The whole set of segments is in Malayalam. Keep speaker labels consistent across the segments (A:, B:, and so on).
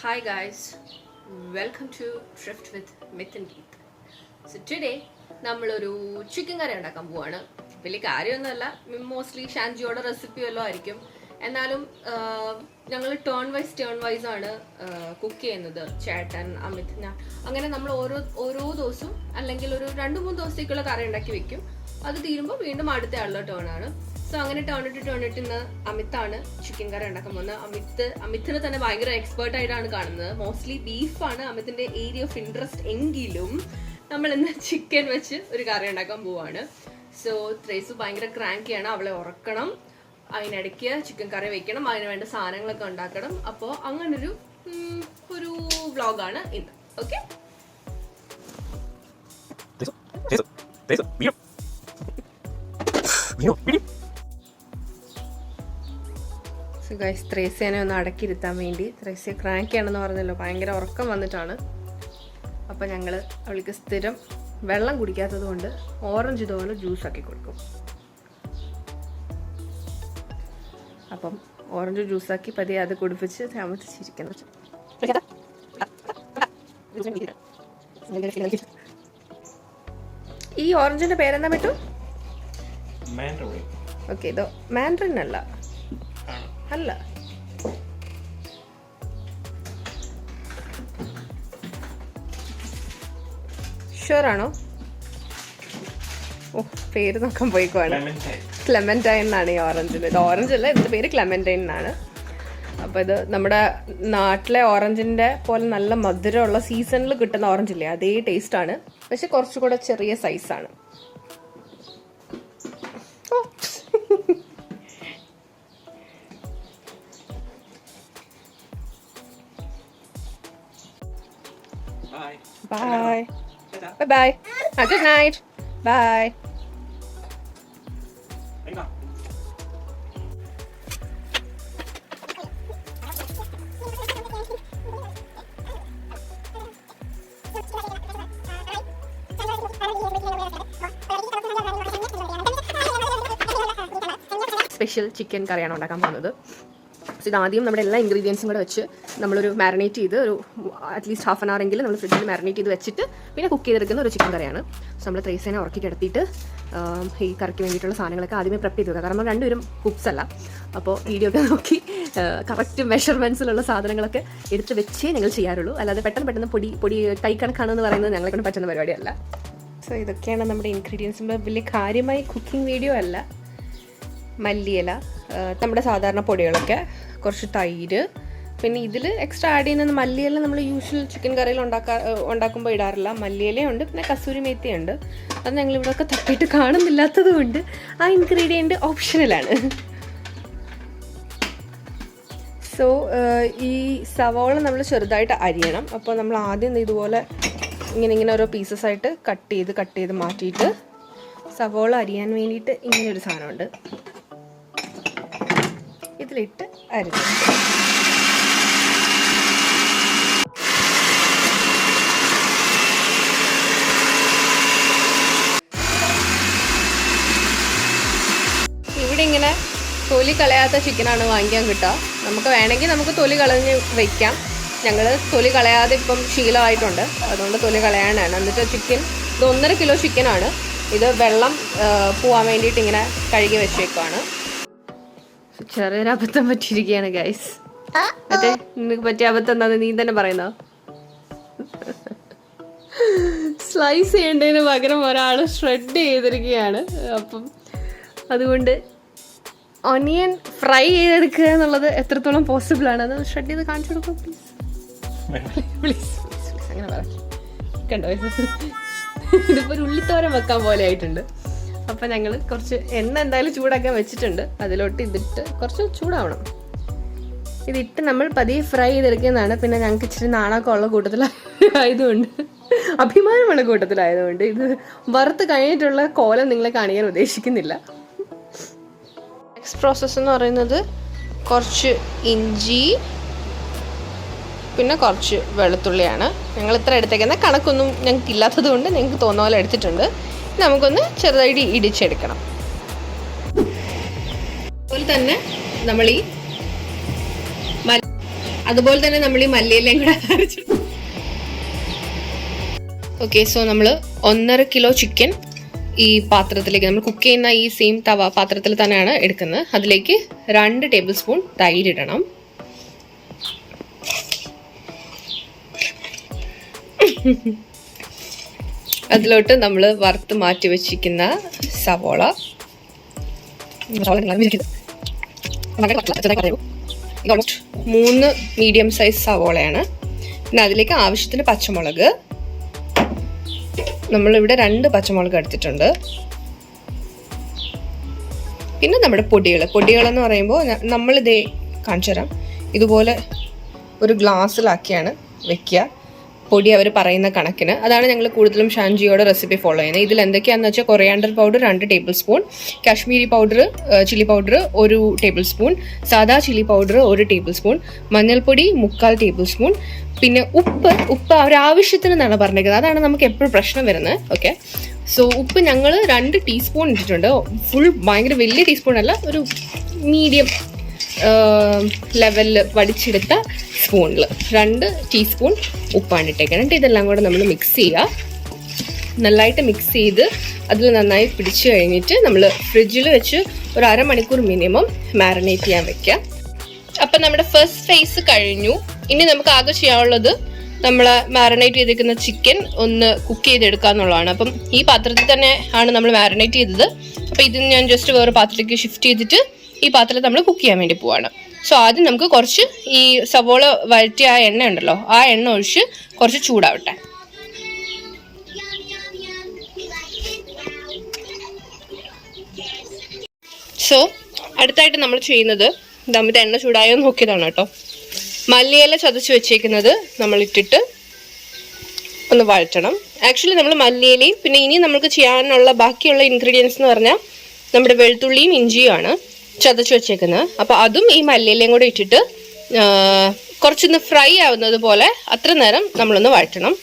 A: Hi guys, welcome to Drift with Myth and Geet. So today നമ്മളൊരു ചിക്കൻ കറി ഉണ്ടാക്കാൻ പോവാണ്. വലിയ കാര്യമൊന്നുമല്ല മോസ്റ്റ്ലി ഷാൻജിയോടെ റെസിപ്പി വല്ലതും ആയിരിക്കും. എന്നാലും ഞങ്ങൾ ടേൺ വൈസ് ടേൺ വൈസ് ആണ് കുക്ക് ചെയ്യുന്നത്. ചേട്ടൻ അമിത് ഞാൻ. അങ്ങനെ നമ്മൾ ഓരോ ഓരോ ദിവസവും അല്ലെങ്കിൽ ഒരു രണ്ട് മൂന്ന് ദിവസത്തേക്കുള്ള കറി ഉണ്ടാക്കി വെക്കും. അത് തീരുമ്പോൾ വീണ്ടും അടുത്ത ആളുടെ ടേൺ ആണ്. സോ അങ്ങനെ ടേൺ ഇട്ട് ഇന്ന് അമിത്താണ് ചിക്കൻ കറി ഉണ്ടാക്കാൻ പോകുന്നത് അമിത് അമിത്തിനെ തന്നെ ഭയങ്കര എക്സ്പേർട്ട് ആയിട്ടാണ് കാണുന്നത് മോസ്റ്റ്ലി ബീഫാണ് അമിത്തിന്റെ ഏരിയ ഓഫ് ഇൻട്രസ്റ്റ് എങ്കിലും നമ്മൾ ഇന്ന് ചിക്കൻ വെച്ച് ഒരു കറി ഉണ്ടാക്കാൻ പോവാണ് സോ ത്രേസു ഭയങ്കര ക്രാങ്കിയാണ് അവളെ ഉറക്കണം അതിനിടയ്ക്ക് ചിക്കൻ കറി വെക്കണം അതിന് വേണ്ട സാധനങ്ങളൊക്കെ ഉണ്ടാക്കണം അപ്പോൾ അങ്ങനൊരു ഒരു വ്ളോഗാണ് ഇന്ന് ഓക്കെ
B: വീണു eso,
A: സോ ഗൈസ് ത്രേസ്യനെ ഒന്ന് അടക്കിയിരുത്താൻ വേണ്ടി. ത്രേസ്യ ക്രാങ്കിയാണെന്ന് പറഞ്ഞല്ലോ ഭയങ്കര ഉറക്കം വന്നിട്ടാണ്. അപ്പം ഞങ്ങൾ അവൾക്ക് സ്ഥിരം വെള്ളം കുടിക്കാത്തത് കൊണ്ട് ഓറഞ്ച് ഇതുപോലെ ജ്യൂസ് ആക്കി കൊടുക്കും. അപ്പം ഓറഞ്ച് ജ്യൂസാക്കി പതിയെ അത് കുടിപ്പിച്ച് താമസിച്ചിരിക്കണം ഈ ഓറഞ്ചിന്റെ പേരെന്താ പറ്റൂ. ഓക്കെ ഇതോ മാൻഡ്രിൻ അല്ല. അല്ല. ഷുവറാണോ ഓ പേര് നോക്കാൻ
B: പോയിക്കോണം.
A: ക്ലെമന്റൈൻ എന്നാണ് ഈ ഓറഞ്ചിന് ഇത് ഓറഞ്ച് അല്ല ഇതിന്റെ പേര് ക്ലെമന്റൈൻ എന്നാണ്. അപ്പോൾ ഇത് നമ്മുടെ നാട്ടിലെ ഓറഞ്ചിന്റെ പോലെ നല്ല മധുരമുള്ള സീസണിൽ കിട്ടുന്ന ഓറഞ്ച് ഇല്ലേ? അതേ ടേസ്റ്റാണ് ആണ്. പക്ഷെ കുറച്ചുകൂടെ ചെറിയ സൈസാണ്
B: Bye.
A: Bye. Bye bye. Ah, good night. Bye. Special chicken കറിയാണ് ഉണ്ടാക്കാൻ പോകുന്നത് സോ ഇത് ആദ്യം നമ്മുടെ എല്ലാ ഇൻഗ്രീഡിയൻസും കൂടെ വെച്ച് നമ്മളൊരു മാരിനേറ്റ് ചെയ്ത് ഒരു അറ്റ്ലീസ്റ്റ് ഹാഫ് ആൻ അവർ എങ്കിലും നമ്മൾ ഫ്രിഡ്ജിൽ മാരിനേറ്റ് ചെയ്ത് വെച്ചിട്ട് പിന്നെ കുക്ക് ചെയ്തെടുക്കുന്ന ഒരു ചിക്കൻ കറിയാണ്. സോ നമ്മൾ ത്രേസേനെ ഉറക്കി കിടത്തിയിട്ട് ഈ കറിക്ക് വേണ്ടിയിട്ടുള്ള സാധനങ്ങളൊക്കെ ആദ്യമേ പ്രെപ്പ് ചെയ്ത് വെക്കുക. കാരണം നമ്മൾ രണ്ടുപേരും കുക്സ് അല്ല. അപ്പോൾ വീഡിയോ ഒക്കെ നോക്കി കറക്റ്റ് മെഷർമെൻസിലുള്ള സാധനങ്ങളൊക്കെ എടുത്ത് വെച്ചേ ഞങ്ങൾ ചെയ്യാറുള്ളൂ. അല്ലാതെ പെട്ടെന്ന് പെട്ടെന്ന് പൊടി പൊടി കൈ കണക്കാണെന്ന് പറയുന്നത് ഞങ്ങളെക്കൊണ്ട് പറ്റുന്ന പരിപാടിയല്ല. സോ ഇതൊക്കെയാണ് നമ്മുടെ ഇൻഗ്രീഡിയൻസ് വലിയ കാര്യമായി കുക്കിംഗ് വീഡിയോ അല്ല. മല്ലിയില നമ്മുടെ സാധാരണ പൊടികളൊക്കെ. കുറച്ച് തൈര്. പിന്നെ ഇതിൽ എക്സ്ട്രാ ആഡ് ചെയ്യുന്നത് മല്ലിയില നമ്മൾ യൂഷ്വൽ ചിക്കൻ കറിയിൽ ഉണ്ടാക്കാ ഉണ്ടാക്കുമ്പോൾ ഇടാറില്ല. മല്ലിയിലയുണ്ട് പിന്നെ കസൂരി മേത്തിയുണ്ട്. അത് ഞങ്ങൾ ഇവിടെയൊക്കെ തട്ടിയിട്ട് കാണുന്നില്ലാത്തത് കൊണ്ട് ആ ഇൻഗ്രീഡിയന്റ് ഓപ്ഷണലാണ് സോ ഈ സവോള നമ്മൾ ചെറുതായിട്ട് അരിയണം. അപ്പോൾ നമ്മൾ ആദ്യം ഇതുപോലെ ഇങ്ങനെ ഇങ്ങനെ ഓരോ പീസസ് ആയിട്ട് കട്ട് ചെയ്ത് കട്ട് ചെയ്ത് മാറ്റിയിട്ട് സവോള അരിയാൻ വേണ്ടിയിട്ട് ഇങ്ങനെ ഒരു സാധനമുണ്ട്. ഇതിലിട്ട് അരിഞ്ഞു. ഇവിടെ ഇങ്ങനെ തൊലി കളയാത്ത ചിക്കനാണ് വാങ്ങിക്കാൻ കിട്ടുക. നമുക്ക് വേണമെങ്കിൽ നമുക്ക് തൊലി കളഞ്ഞ് വയ്ക്കാം ഞങ്ങൾ തൊലി കളയാതെ ഇപ്പം ശീലമായിട്ടുണ്ട്. അതുകൊണ്ട് തൊലി കളയാനാണ്. എന്നിട്ട് ചിക്കൻ ഇത് ഒന്നര കിലോ ചിക്കനാണ് ഇത് വെള്ളം പോവാൻ വേണ്ടിയിട്ട് ഇങ്ങനെ കഴുകി വെച്ചേക്കുവാണ്. ചെറിയൊരു അബദ്ധം പറ്റിയിരിക്കുകയാണ് ഗൈസ് അതെ നിനക്ക് പറ്റിയ അബദ്ധം എന്താന്ന് നീ തന്നെ പറയുന്നോ? സ്ലൈസ് ചെയ്യേണ്ടതിന് പകരം ഒരാൾ ഷ്രെഡ് ചെയ്തിരിക്കുകയാണ്. അപ്പം അതുകൊണ്ട് ഒനിയൻ ഫ്രൈ ചെയ്തെടുക്കുക എന്നുള്ളത് എത്രത്തോളം പോസിബിൾ ആണ്? അത് ഷ്രെഡ് ചെയ്ത് കാണിച്ചു കൊടുക്കും പ്ലീസ് അങ്ങനെ പറ. കണ്ടോ? ഇത് ഇതിപ്പോൾ ഒരു ഉള്ളിത്തോരം വെക്കാൻ പോലെ ആയിട്ടുണ്ട്. അപ്പം ഞങ്ങൾ കുറച്ച് എണ്ണ എന്തായാലും ചൂടാക്കാൻ വെച്ചിട്ടുണ്ട്. അതിലോട്ട് ഇതിട്ട് കുറച്ച് ചൂടാവണം. ഇതിട്ട് നമ്മൾ പതിയെ ഫ്രൈ ചെയ്തെടുക്കുന്നതാണ്. പിന്നെ ഞങ്ങൾക്ക് ഇച്ചിരി നാണൊക്കെ ഉള്ള കൂട്ടത്തിലായതുകൊണ്ട് അഭിമാനമുള്ള കൂട്ടത്തിലായതുകൊണ്ട് ഇത് വറുത്ത് കഴിഞ്ഞിട്ടുള്ള കോലം നിങ്ങളെ കാണിക്കാൻ ഉദ്ദേശിക്കുന്നില്ല. നെക്സ്റ്റ് പ്രോസസ്സ് എന്ന് പറയുന്നത് കുറച്ച് ഇഞ്ചി പിന്നെ കുറച്ച് വെളുത്തുള്ളിയാണ്. ഞങ്ങൾ ഇത്ര എടുത്തേക്കുന്ന കണക്കൊന്നും ഞങ്ങൾക്ക് ഇല്ലാത്തത് കൊണ്ട് ഞങ്ങൾക്ക് തോന്നുന്ന പോലെ എടുത്തിട്ടുണ്ട്. നമുക്കൊന്ന് ചെറുതായിട്ട് ഇടിച്ചെടുക്കണം. അതുപോലെ തന്നെ നമ്മൾ ഈ അതുപോലെ തന്നെ നമ്മൾ ഈ മല്ലിയിലയും കൂടെ ഓക്കെ സോ നമ്മൾ ഒന്നര കിലോ ചിക്കൻ ഈ പാത്രത്തിലേക്ക് നമ്മൾ കുക്ക് ചെയ്യുന്ന ഈ സെയിം തവ പാത്രത്തിൽ തന്നെയാണ് എടുക്കുന്നത്. അതിലേക്ക് രണ്ട് ടേബിൾ സ്പൂൺ തൈര് ഇടണം. അതിലോട്ട് നമ്മൾ വറുത്ത് മാറ്റി വെച്ചിരിക്കുന്ന സവോള. മൂന്ന് മീഡിയം സൈസ് സവോളയാണ്. പിന്നെ അതിലേക്ക് ആവശ്യത്തിന് പച്ചമുളക്. നമ്മളിവിടെ രണ്ട് പച്ചമുളക് എടുത്തിട്ടുണ്ട്. പിന്നെ നമ്മുടെ പൊടികൾ പൊടികളെന്ന് പറയുമ്പോൾ നമ്മളിതേ കാണിച്ചു തരാം ഇതുപോലെ ഒരു ഗ്ലാസ്സിലാക്കിയാണ് വെക്കുക. പൊടി അവർ പറയുന്ന കണക്കിന്. അതാണ് ഞങ്ങൾ കൂടുതലും ഷാൻജിയോടെ റെസിപ്പി ഫോളോ ചെയ്യുന്നത്. ഇതിൽ എന്തൊക്കെയാണെന്ന് വെച്ചാൽ കൊറിയാണ്ടർ പൗഡർ രണ്ട് tablespoon Kashmiri powder chilli powder ഒരു ടേബിൾ സ്പൂൺ സാദാ ചില്ലി പൗഡർ ഒരു ടേബിൾ സ്പൂൺ മഞ്ഞൾപ്പൊടി മുക്കാൽ ടേബിൾ സ്പൂൺ പിന്നെ ഉപ്പ് ഉപ്പ് അവരാവശ്യത്തിന് എന്നാണ് പറഞ്ഞേക്കുന്നത് അതാണ് നമുക്ക് എപ്പോഴും പ്രശ്നം വരുന്നത്. ഓക്കെ സോ ഉപ്പ് ഞങ്ങൾ രണ്ട് ടീസ്പൂൺ ഇട്ടിട്ടുണ്ട്. ഫുൾ ഭയങ്കര വലിയ ടീസ്പൂൺ അല്ല ഒരു മീഡിയം ലെവലിൽ വടിച്ചെടുത്ത സ്പൂണിൽ രണ്ട് ടീസ്പൂൺ ഉപ്പാണ് ഇട്ടേക്കുന്നത് എന്നിട്ട് ഇതെല്ലാം കൂടെ നമ്മൾ മിക്സ് ചെയ്യുക നന്നായിട്ട് മിക്സ് ചെയ്ത് അതിൽ നന്നായി പിടിച്ചു കഴിഞ്ഞിട്ട് നമ്മൾ ഫ്രിഡ്ജിൽ വെച്ച് ഒരു അരമണിക്കൂർ മിനിമം മാരിനേറ്റ് ചെയ്യാൻ വെക്കാം. അപ്പം നമ്മുടെ ഫസ്റ്റ് ഫേസ് കഴിഞ്ഞു. ഇനി നമുക്ക് ആകെ ചെയ്യാനുള്ളത് നമ്മൾ മാരിനേറ്റ് ചെയ്തിരിക്കുന്ന ചിക്കൻ ഒന്ന് കുക്ക് ചെയ്തെടുക്കുക എന്നുള്ളതാണ് അപ്പം ഈ പാത്രത്തിൽ തന്നെ ആണ് നമ്മൾ മാരിനേറ്റ് ചെയ്തത്. അപ്പം ഇത് ഞാൻ ജസ്റ്റ് വേറെ പാത്രത്തിലേക്ക് ഷിഫ്റ്റ് ചെയ്തിട്ട് ഈ പാത്രത്തിൽ നമ്മൾ കുക്ക് ചെയ്യാൻ വേണ്ടി പോവാണ്. സോ ആദ്യം നമുക്ക് കുറച്ച് ഈ സവോള വഴറ്റിയ ആ എണ്ണ ഉണ്ടല്ലോ ആ എണ്ണ ഒഴിച്ച് കുറച്ച് ചൂടാവട്ടെ. സോ അടുത്തായിട്ട് നമ്മൾ ചെയ്യുന്നത് നമ്മുടെ എണ്ണ ചൂടായോ നോക്കിയതാണ് കേട്ടോ. മല്ലിയില ചതച്ച് വെച്ചേക്കുന്നത് നമ്മൾ ഇട്ടിട്ട് ഒന്ന് വഴറ്റണം. ആക്ച്വലി നമ്മൾ മല്ലിയിലയും പിന്നെ ഇനി നമുക്ക് ചെയ്യാനുള്ള ബാക്കിയുള്ള ഇൻഗ്രീഡിയൻസ് എന്ന് പറഞ്ഞാൽ നമ്മുടെ വെളുത്തുള്ളിയും ഇഞ്ചിയുമാണ് ചതച്ച് വെച്ചേക്കുന്നത്. അപ്പോൾ അതും ഈ മല്ലിയിലയും കൂടെ ഇട്ടിട്ട് കുറച്ചൊന്ന് ഫ്രൈ ആവുന്നത് പോലെ അത്ര നേരം നമ്മളൊന്ന് വഴറ്റണം.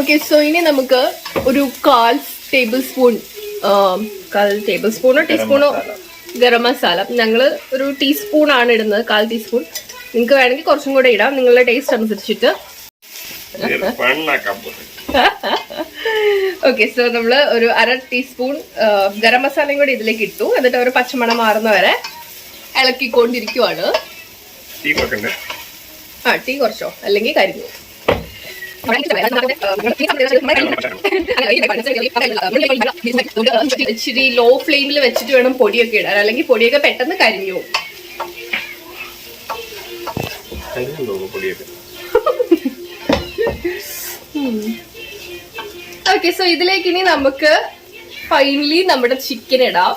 A: ഓക്കെ സോ ഇനി നമുക്ക് ഒരു കാൽ ടേബിൾ സ്പൂൺ കാൽ ടേബിൾ സ്പൂണോ ടീസ്പൂണോ ഗരം മസാല. ഞങ്ങൾ ഒരു ടീസ്പൂണാണ് ഇടുന്നത് കാൽ ടീസ്പൂൺ നിങ്ങൾക്ക് വേണമെങ്കിൽ കുറച്ചും കൂടെ ഇടാം. നിങ്ങളുടെ ടേസ്റ്റ് അനുസരിച്ചിട്ട്. ഓക്കെ സോ നമ്മൾ ഒരു അര ടീസ്പൂൺ ഗരം മസാലയും കൂടി ഇതിലേക്ക് ഇട്ടു. എന്നിട്ട് അവർ പച്ചമണം മാറുന്നവരെ ഇളക്കിക്കൊണ്ടിരിക്കുവാണ്.
B: തീ വെക്കണ്ടേ?
A: ആ ടീ കുറച്ചോ? അല്ലെങ്കിൽ കരിഞ്ഞു. ഇച്ചിരി ലോ ഫ്ലെയിമിൽ വെച്ചിട്ട് വേണം പൊടിയൊക്കെ ഇടാൻ. അല്ലെങ്കിൽ പൊടിയൊക്കെ പെട്ടെന്ന് കരിഞ്ഞു ഓക്കെ സോ ഇതിലേക്ക് ഇനി നമുക്ക് ഫൈനലി നമ്മുടെ ചിക്കൻ ഇടാം.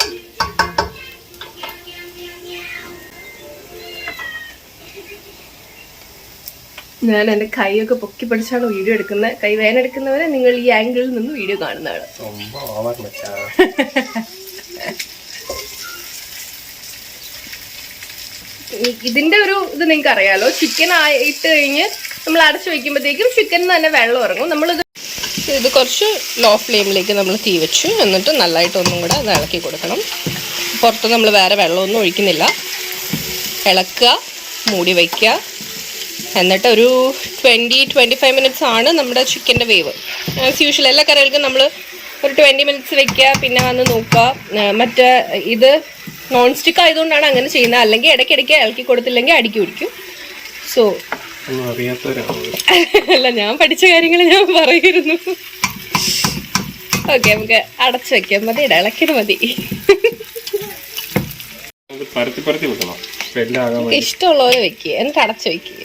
A: ഞാൻ എന്റെ കൈയൊക്കെ പൊക്കി പിടിച്ചാണ് വീഡിയോ എടുക്കുന്നത്. കൈ വേനെടുക്കുന്നവരെ നിങ്ങൾ ഈ ആംഗിളിൽ നിന്ന് വീഡിയോ കാണുന്നതാണ്. ഇതിന്റെ ഒരു ഇത് നിങ്ങൾക്ക് അറിയാലോ. ചിക്കൻ ആയിട്ട് കഴിഞ്ഞ് നമ്മൾ അടച്ചു വെക്കുമ്പോഴത്തേക്കും ചിക്കനിൽ തന്നെ വെള്ളം ഇറങ്ങും. നമ്മളിത് ഇത് കുറച്ച് ലോ ഫ്ലെയിമിലേക്ക് നമ്മൾ തീ വെച്ചു. എന്നിട്ട് നല്ലതായിട്ട് ഒന്നും കൂടെ അത് ഇളക്കി കൊടുക്കണം. പുറത്ത് നമ്മൾ വേറെ വെള്ളമൊന്നും ഒഴിക്കുന്നില്ല. ഇളക്കുക മൂടി വയ്ക്കുക എന്നിട്ട് ഒരു ട്വന്റി ട്വന്റി ഫൈവ് മിനിറ്റ്സ് ആണ് നമ്മുടെ ചിക്കന്റെ വേവ്. ആസ് യൂഷ്വൽ എല്ലാ കറികൾക്കും നമ്മൾ ഒരു ട്വന്റി മിനിറ്റ്സ് വെക്കുക പിന്നെ വന്ന് നോക്കുക. മറ്റേ ഇത് നോൺ സ്റ്റിക്ക് ആയതുകൊണ്ടാണ് അങ്ങനെ ചെയ്യുന്നത്. അല്ലെങ്കിൽ ഇടയ്ക്കിടയ്ക്ക് ഇളക്കി കൊടുത്തില്ലെങ്കിൽ അടിക്കി പിടിക്കും. സോ അല്ല ഞാൻ പഠിച്ച കാര്യങ്ങൾ ഞാൻ പറയുന്നു ഓക്കെ നമുക്ക് അടച്ചു വെക്കാം. മതി ഇളക്കിയത് മതി. ഇഷ്ടമുള്ളവരെ വെക്കുക എന്നിട്ട് അടച്ചു വെക്കുക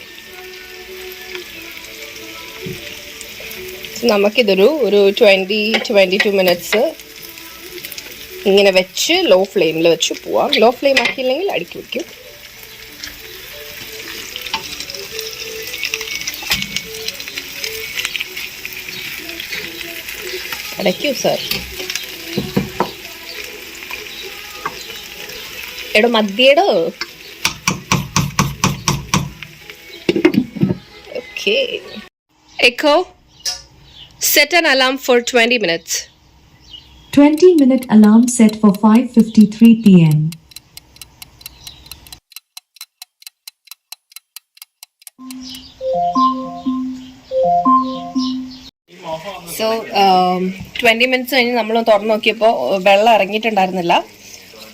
A: നമുക്കിതൊരു ഒരു ട്വന്റി ട്വന്റി ടു മിനിറ്റ്സ് ഇങ്ങനെ വെച്ച് ലോ ഫ്ലെയിമിൽ വെച്ച് പോവാം. ലോ ഫ്ലെയിം ആക്കിയില്ലെങ്കിൽ അടുക്കി വയ്ക്കും അടയ്ക്കൂ സാർ എടോ മദ്യടോ? Okay Echo set an alarm for twenty minutes
C: 20 minute alarm set for 5:53 p.m.
A: So twenty minutes കഴിഞ്ഞ് നമ്മൾ തുറന്നു നോക്കിയപ്പോൾ വെള്ളം ഇറങ്ങിയിട്ടുണ്ടായിരുന്നില്ല.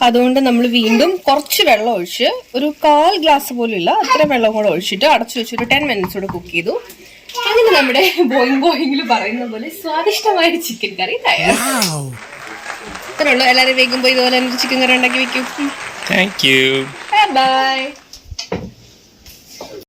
A: അതുകൊണ്ട് നമ്മൾ വീണ്ടും കുറച്ച് വെള്ളം ഒഴിച്ച് ഒരു കാൽ ഗ്ലാസ് പോലും ഇല്ല അത്ര വെള്ളം കൂടെ ഒഴിച്ചിട്ട് അടച്ചു വെച്ച് ഒരു ടെൻ മിനിറ്റ്സ് കൂടെ കുക്ക് ചെയ്തു. അങ്ങനെ നമ്മുടെ ബോയിങ് ബോയിങ്ങിൽ പറയുന്ന പോലെ സ്വാദിഷ്ടമായ ചിക്കൻ കറി തയ്യാർ ഇത്രേ ഉള്ളൂ. എല്ലാവരും വേഗം പോയി ഇതുപോലെ ചിക്കൻ കറി ഉണ്ടാക്കി വെക്കും.
B: Thank you
A: by